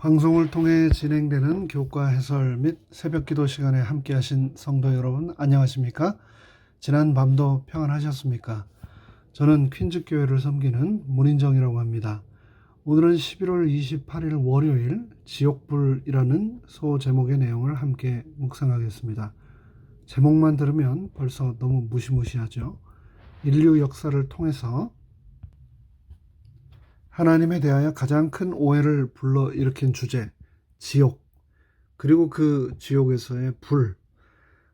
방송을 통해 진행되는 교과 해설 및 새벽 기도 시간에 함께 하신 성도 여러분 안녕하십니까? 지난 밤도 평안하셨습니까? 저는 퀸즈 교회를 섬기는 문인정이라고 합니다. 오늘은 11월 28일 월요일 지옥불이라는 소 제목의 내용을 함께 묵상하겠습니다. 제목만 들으면 벌써 너무 무시무시하죠. 인류 역사를 통해서 하나님에 대하여 가장 큰 오해를 불러 일으킨 주제, 지옥, 그리고 그 지옥에서의 불.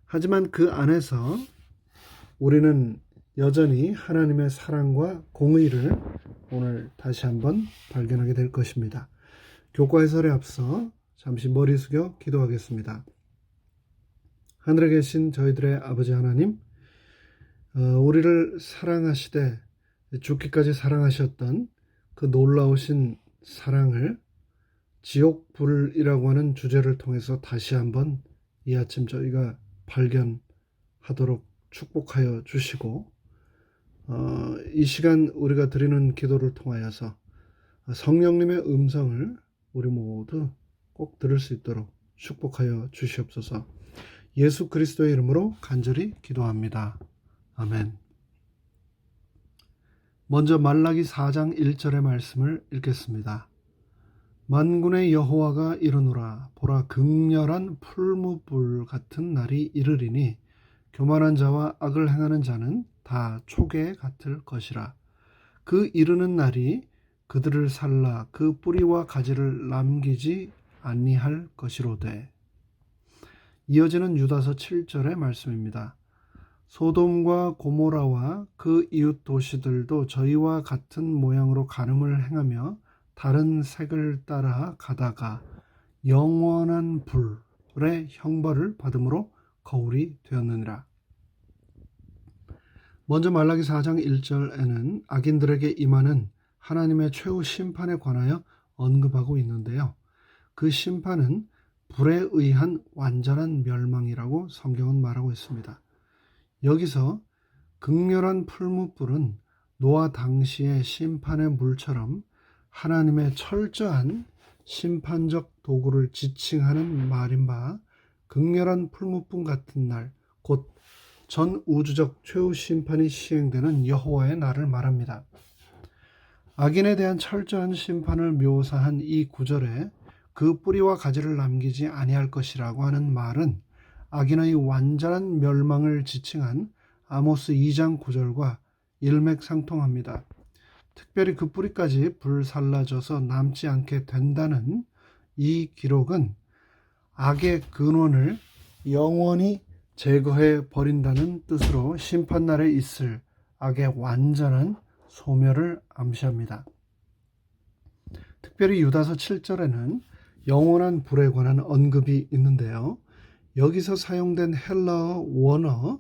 하지만 그 안에서 우리는 여전히 하나님의 사랑과 공의를 오늘 다시 한번 발견하게 될 것입니다. 교과 해설에 앞서 잠시 머리 숙여 기도하겠습니다. 하늘에 계신 저희들의 아버지 하나님, 어, 우리를 사랑하시되 죽기까지 사랑하셨던 그 놀라우신 사랑을 지옥불이라고 하는 주제를 통해서 다시 한번 이 아침 저희가 발견하도록 축복하여 주시고 어, 이 시간 우리가 드리는 기도를 통하여서 성령님의 음성을 우리 모두 꼭 들을 수 있도록 축복하여 주시옵소서. 예수 그리스도의 이름으로 간절히 기도합니다. 아멘. 먼저 말라기 4장 1절의 말씀을 읽겠습니다. 만군의 여호와가 이르노라 보라 극렬한 풀무불 같은 날이 이르리니 교만한 자와 악을 행하는 자는 다 초계 같을 것이라 그 이르는 날이 그들을 살라 그 뿌리와 가지를 남기지 아니할 것이로되 이어지는 유다서 7절의 말씀입니다. 소돔과 고모라와 그 이웃 도시들도 저희와 같은 모양으로 가늠을 행하며 다른 색을 따라 가다가 영원한 불의 형벌을 받음으로 거울이 되었느니라. 먼저 말라기 4장 1절에는 악인들에게 임하는 하나님의 최후 심판에 관하여 언급하고 있는데요. 그 심판은 불에 의한 완전한 멸망이라고 성경은 말하고 있습니다. 여기서 극렬한 풀무불은 노아 당시의 심판의 물처럼 하나님의 철저한 심판적 도구를 지칭하는 말인 바 극렬한 풀무불 같은 날, 곧 전 우주적 최후 심판이 시행되는 여호와의 날을 말합니다. 악인에 대한 철저한 심판을 묘사한 이 구절에 그 뿌리와 가지를 남기지 아니할 것이라고 하는 말은 악인의 완전한 멸망을 지칭한 아모스 2장 9절과 일맥상통합니다. 특별히 그 뿌리까지 불살라져서 남지 않게 된다는 이 기록은 악의 근원을 영원히 제거해 버린다는 뜻으로 심판날에 있을 악의 완전한 소멸을 암시합니다. 특별히 유다서 7절에는 영원한 불에 관한 언급이 있는데요. 여기서 사용된 헬라어 원어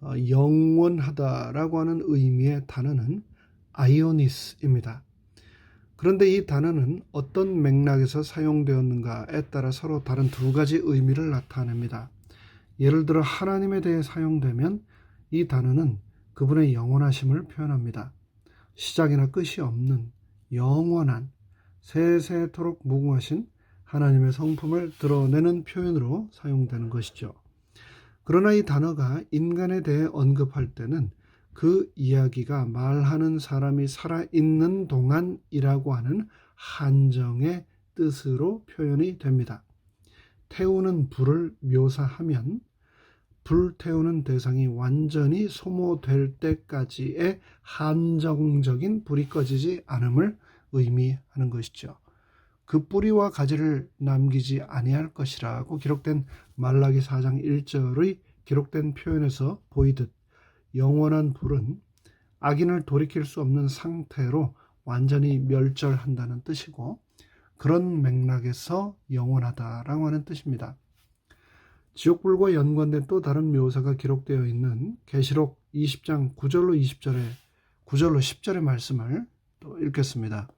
어, 영원하다라고 하는 의미의 단어는 아이오니스입니다. 그런데 이 단어는 어떤 맥락에서 사용되었는가에 따라 서로 다른 두 가지 의미를 나타냅니다. 예를 들어 하나님에 대해 사용되면 이 단어는 그분의 영원하심을 표현합니다. 시작이나 끝이 없는 영원한 세세토록 무궁하신 하나님의 성품을 드러내는 표현으로 사용되는 것이죠. 그러나 이 단어가 인간에 대해 언급할 때는 그 이야기가 말하는 사람이 살아있는 동안이라고 하는 한정의 뜻으로 표현이 됩니다. 태우는 불을 묘사하면 불 태우는 대상이 완전히 소모될 때까지의 한정적인 불이 꺼지지 않음을 의미하는 것이죠. 그 뿌리와 가지를 남기지 아니할 것이라고 기록된 말라기 4장 1절의 기록된 표현에서 보이듯 영원한 불은 악인을 돌이킬 수 없는 상태로 완전히 멸절한다는 뜻이고 그런 맥락에서 영원하다라고 하는 뜻입니다. 지옥불과 연관된 또 다른 묘사가 기록되어 있는 계시록 20장 9절로 20절에 9절로 10절의 말씀을 또 읽겠습니다.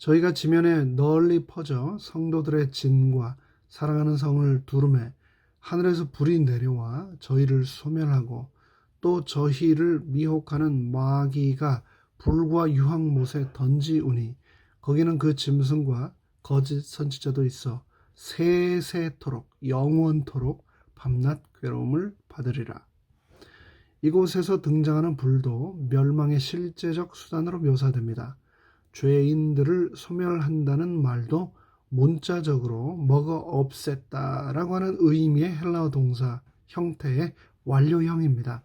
저희가 지면에 널리 퍼져 성도들의 진과 사랑하는 성을 두름에 하늘에서 불이 내려와 저희를 소멸하고 또 저희를 미혹하는 마귀가 불과 유황못에 던지우니 거기는 그 짐승과 거짓 선지자도 있어 세세토록 영원토록 밤낮 괴로움을 받으리라. 이곳에서 등장하는 불도 멸망의 실제적 수단으로 묘사됩니다. 죄인들을 소멸한다는 말도 문자적으로 먹어 없앴다라고 하는 의미의 헬라어 동사 형태의 완료형입니다.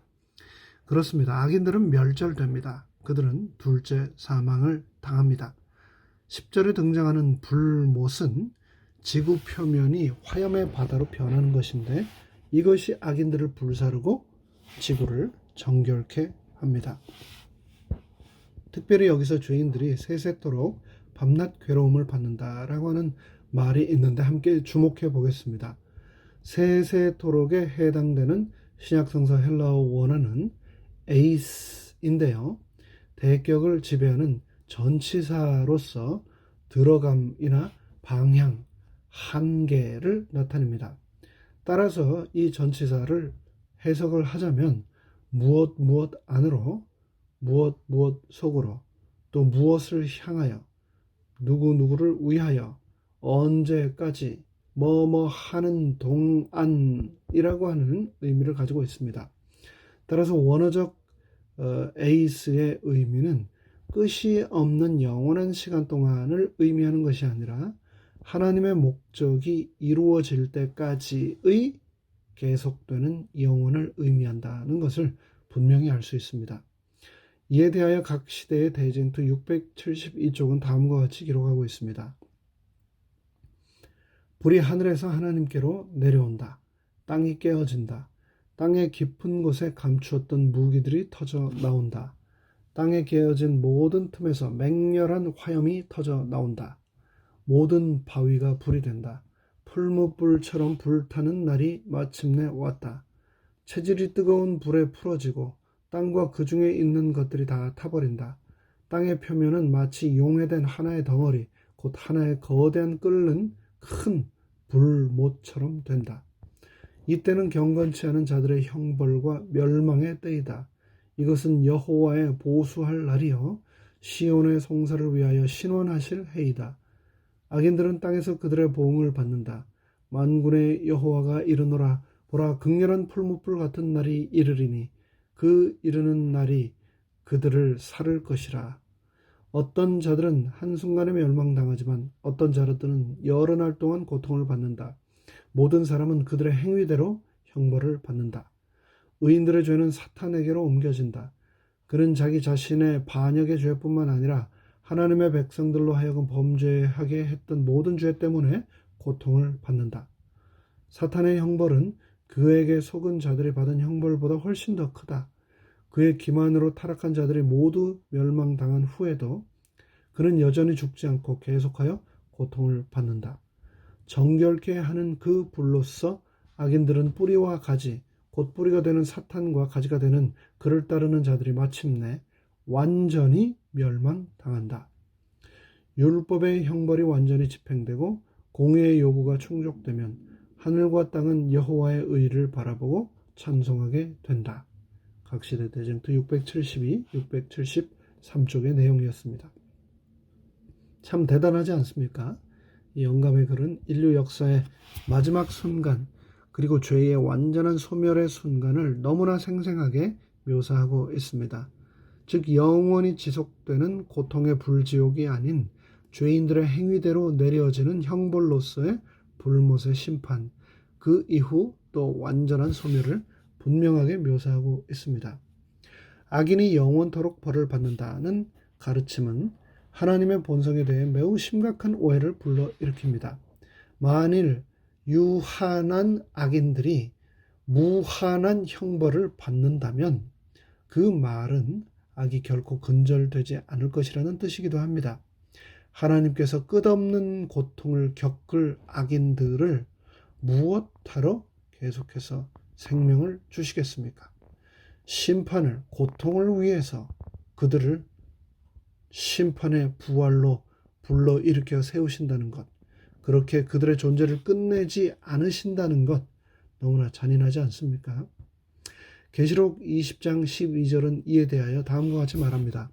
그렇습니다. 악인들은 멸절됩니다. 그들은 둘째 사망을 당합니다. 10절에 등장하는 불못은 지구 표면이 화염의 바다로 변하는 것인데 이것이 악인들을 불사르고 지구를 정결케 합니다. 특별히 여기서 죄인들이 세세토록 밤낮 괴로움을 받는다라고 하는 말이 있는데 함께 주목해 보겠습니다. 세세토록에 해당되는 신약성서 헬라어 원어는 에이스인데요. 대격을 지배하는 전치사로서 들어감이나 방향, 한계를 나타냅니다. 따라서 이 전치사를 해석을 하자면 무엇 무엇 안으로 무엇 무엇 속으로 또 무엇을 향하여 누구 누구를 위하여 언제까지 뭐뭐 하는 동안이라고 하는 의미를 가지고 있습니다. 따라서 원어적 어, 에이스의 의미는 끝이 없는 영원한 시간 동안을 의미하는 것이 아니라 하나님의 목적이 이루어질 때까지의 계속되는 영혼을 의미한다는 것을 분명히 알 수 있습니다. 이에 대하여 각 시대의 대쟁투 672쪽은 다음과 같이 기록하고 있습니다. 불이 하늘에서 하나님께로 내려온다. 땅이 깨어진다. 땅의 깊은 곳에 감추었던 무기들이 터져 나온다. 땅에 깨어진 모든 틈에서 맹렬한 화염이 터져 나온다. 모든 바위가 불이 된다. 풀무불처럼 불타는 날이 마침내 왔다. 체질이 뜨거운 불에 풀어지고 땅과 그 중에 있는 것들이 다 타버린다. 땅의 표면은 마치 용해된 하나의 덩어리, 곧 하나의 거대한 끓는 큰 불못처럼 된다. 이때는 경건치 않은 자들의 형벌과 멸망의 때이다. 이것은 여호와의 보수할 날이요 시온의 송사를 위하여 신원하실 해이다. 악인들은 땅에서 그들의 보응을 받는다. 만군의 여호와가 이르노라 보라 극렬한 풀무불 같은 날이 이르리니 그 이르는 날이 그들을 살을 것이라. 어떤 자들은 한순간에 멸망당하지만 어떤 자들은 여러 날 동안 고통을 받는다. 모든 사람은 그들의 행위대로 형벌을 받는다. 의인들의 죄는 사탄에게로 옮겨진다. 그는 자기 자신의 반역의 죄뿐만 아니라 하나님의 백성들로 하여금 범죄하게 했던 모든 죄 때문에 고통을 받는다. 사탄의 형벌은 그에게 속은 자들이 받은 형벌보다 훨씬 더 크다. 그의 기만으로 타락한 자들이 모두 멸망당한 후에도 그는 여전히 죽지 않고 계속하여 고통을 받는다. 정결케 하는 그 불로서 악인들은 뿌리와 가지, 곧 뿌리가 되는 사탄과 가지가 되는 그를 따르는 자들이 마침내 완전히 멸망당한다. 율법의 형벌이 완전히 집행되고 공의의 요구가 충족되면 하늘과 땅은 여호와의 의를 바라보고 찬송하게 된다. 각시대 대쟁투 672, 673쪽의 내용이었습니다. 참 대단하지 않습니까? 이 영감의 글은 인류 역사의 마지막 순간 그리고 죄의 완전한 소멸의 순간을 너무나 생생하게 묘사하고 있습니다. 즉 영원히 지속되는 고통의 불지옥이 아닌 죄인들의 행위대로 내려지는 형벌로서의 불못의 심판, 그 이후 또 완전한 소멸을 분명하게 묘사하고 있습니다. 악인이 영원토록 벌을 받는다는 가르침은 하나님의 본성에 대해 매우 심각한 오해를 불러일으킵니다. 만일 유한한 악인들이 무한한 형벌을 받는다면 그 말은 악이 결코 근절되지 않을 것이라는 뜻이기도 합니다. 하나님께서 끝없는 고통을 겪을 악인들을 무엇하러 계속해서 생명을 주시겠습니까? 심판을, 고통을 위해서 그들을 심판의 부활로 불러 일으켜 세우신다는 것, 그렇게 그들의 존재를 끝내지 않으신다는 것, 너무나 잔인하지 않습니까? 계시록 20장 12절은 이에 대하여 다음과 같이 말합니다.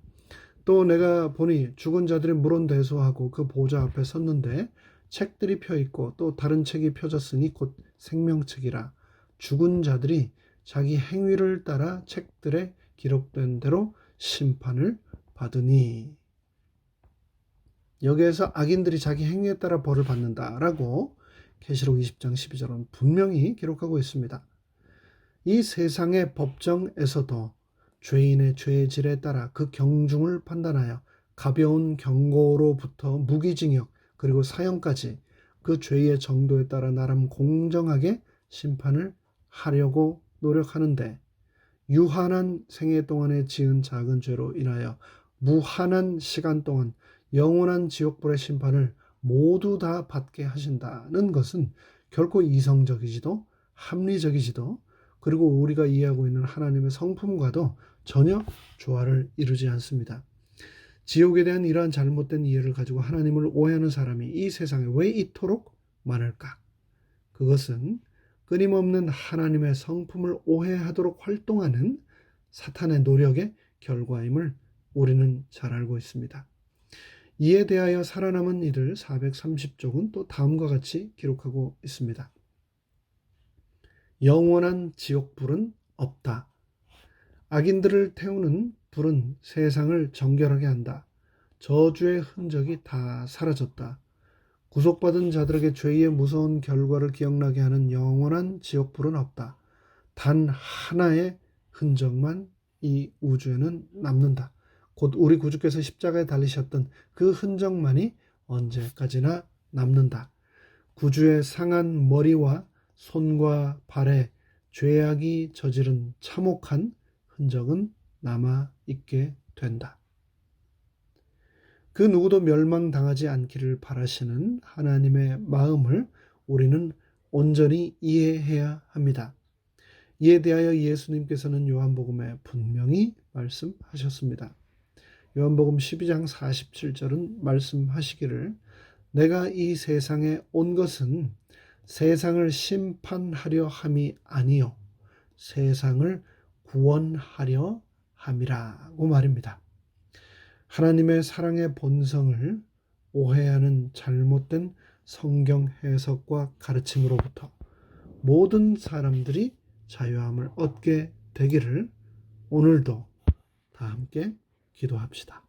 또 내가 보니 죽은 자들이 물론대소하고 그 보좌 앞에 섰는데 책들이 펴 있고 또 다른 책이 펴졌으니 곧 생명책이라 죽은 자들이 자기 행위를 따라 책들에 기록된 대로 심판을 받으니 여기에서 악인들이 자기 행위에 따라 벌을 받는다라고 계시록 20장 12절은 분명히 기록하고 있습니다. 이 세상의 법정에서도 죄인의 죄의 질에 따라 그 경중을 판단하여 가벼운 경고로부터 무기징역 그리고 사형까지 그 죄의 정도에 따라 나름 공정하게 심판을 하려고 노력하는데 유한한 생애 동안에 지은 작은 죄로 인하여 무한한 시간 동안 영원한 지옥불의 심판을 모두 다 받게 하신다는 것은 결코 이성적이지도 합리적이지도 그리고 우리가 이해하고 있는 하나님의 성품과도 전혀 조화를 이루지 않습니다. 지옥에 대한 이러한 잘못된 이해를 가지고 하나님을 오해하는 사람이 이 세상에 왜 이토록 많을까? 그것은 끊임없는 하나님의 성품을 오해하도록 활동하는 사탄의 노력의 결과임을 우리는 잘 알고 있습니다. 이에 대하여 살아남은 이들 430쪽은 또 다음과 같이 기록하고 있습니다. 영원한 지옥불은 없다. 악인들을 태우는 불은 세상을 정결하게 한다. 저주의 흔적이 다 사라졌다. 구속받은 자들에게 죄의 무서운 결과를 기억나게 하는 영원한 지옥불은 없다. 단 하나의 흔적만 이 우주에는 남는다. 곧 우리 구주께서 십자가에 달리셨던 그 흔적만이 언제까지나 남는다. 구주의 상한 머리와 손과 발에 죄악이 저지른 참혹한 흔적은 남아 있게 된다. 그 누구도 멸망당하지 않기를 바라시는 하나님의 마음을 우리는 온전히 이해해야 합니다. 이에 대하여 예수님께서는 요한복음에 분명히 말씀하셨습니다. 요한복음 12장 47절은 말씀하시기를 내가 이 세상에 온 것은 세상을 심판하려 함이 아니요 세상을 구원하려 함이라고 말입니다. 하나님의 사랑의 본성을 오해하는 잘못된 성경 해석과 가르침으로부터 모든 사람들이 자유함을 얻게 되기를 오늘도 다 함께 기도합시다.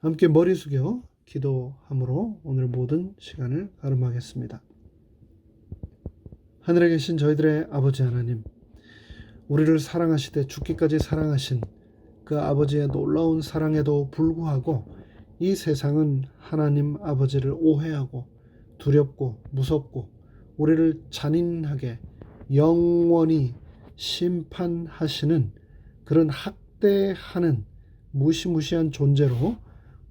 함께 머리 숙여 기도함으로 오늘 모든 시간을 가름하겠습니다. 하늘에 계신 저희들의 아버지 하나님, 우리를 사랑하시되 죽기까지 사랑하신 그 아버지의 놀라운 사랑에도 불구하고 이 세상은 하나님 아버지를 오해하고 두렵고 무섭고 우리를 잔인하게 영원히 심판하시는 그런 학대하는 무시무시한 존재로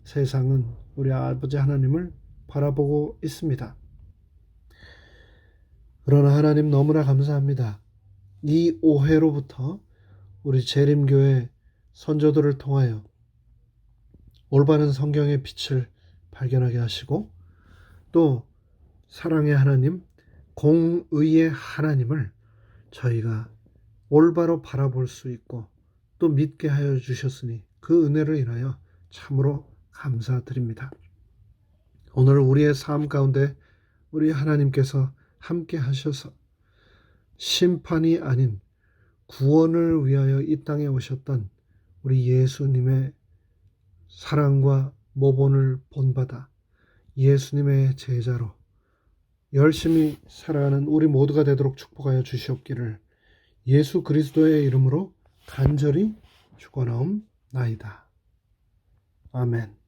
세상은 우리 아버지 하나님을 바라보고 있습니다. 그러나 하나님 너무나 감사합니다. 이 오해로부터 우리 재림교회 선조들을 통하여 올바른 성경의 빛을 발견하게 하시고 또 사랑의 하나님, 공의의 하나님을 저희가 올바로 바라볼 수 있고 또 믿게 하여 주셨으니 그 은혜를 인하여 참으로 감사드립니다. 오늘 우리의 삶 가운데 우리 하나님께서 함께 하셔서 심판이 아닌 구원을 위하여 이 땅에 오셨던 우리 예수님의 사랑과 모본을 본받아 예수님의 제자로 열심히 살아가는 우리 모두가 되도록 축복하여 주시옵기를 예수 그리스도의 이름으로 간절히 축원하옵나이다. 아멘.